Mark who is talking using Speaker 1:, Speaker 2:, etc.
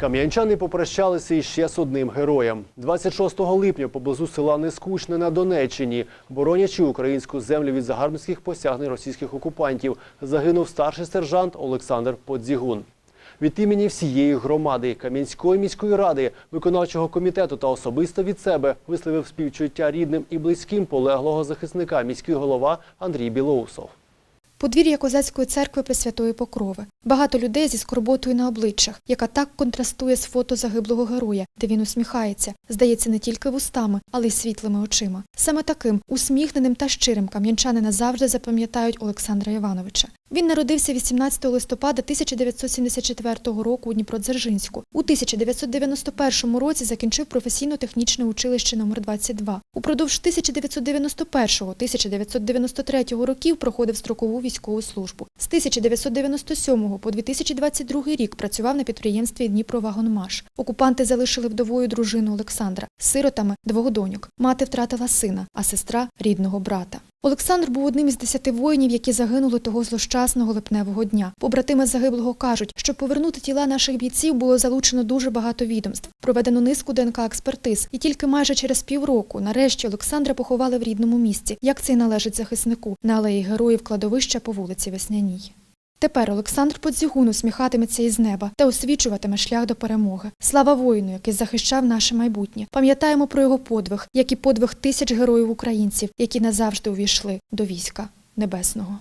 Speaker 1: Кам'янчани попрощалися іще з одним героєм. 26 липня поблизу села Нескучне на Донеччині, боронячи українську землю від загарбницьких посягнень російських окупантів, загинув старший сержант Олександр Подзігун. Від імені всієї громади Кам'янської міської ради, виконавчого комітету та особисто від себе висловив співчуття рідним і близьким полеглого захисника міський голова Андрій Білоусов.
Speaker 2: Подвір'я козацької церкви Пресвятої Покрови. Багато людей зі скорботою на обличчях, яка так контрастує з фото загиблого героя, де він усміхається, здається, не тільки вустами, але й світлими очима. Саме таким усміхненим та щирим кам'янчани назавжди запам'ятають Олександра Івановича. Він народився 18 листопада 1974 року у Дніпродзержинську. У 1991 році закінчив професійно-технічне училище номер 22 Упродовж 1991-1993 років проходив строкову військову службу. З 1997 по 2022 рік працював на підприємстві Дніпровагонмаш. Окупанти залишили вдовою дружину Олександра, сиротами двох доньок. Мати втратила сина, а сестра рідного брата. Олександр був одним із десяти воїнів, які загинули того злощасного липневого дня. Побратими загиблого кажуть, щоб повернути тіла наших бійців було залучено дуже багато відомств. Проведено низку ДНК-експертиз, і тільки майже через півроку нарешті Олександра поховали в рідному місці, як це й належить захиснику, на алеї героїв кладовища по вулиці Весняній. Тепер Олександр Подзігун усміхатиметься із неба та освічуватиме шлях до перемоги. Слава воїну, який захищав наше майбутнє. Пам'ятаємо про його подвиг, як і подвиг тисяч героїв українців, які назавжди увійшли до війська небесного.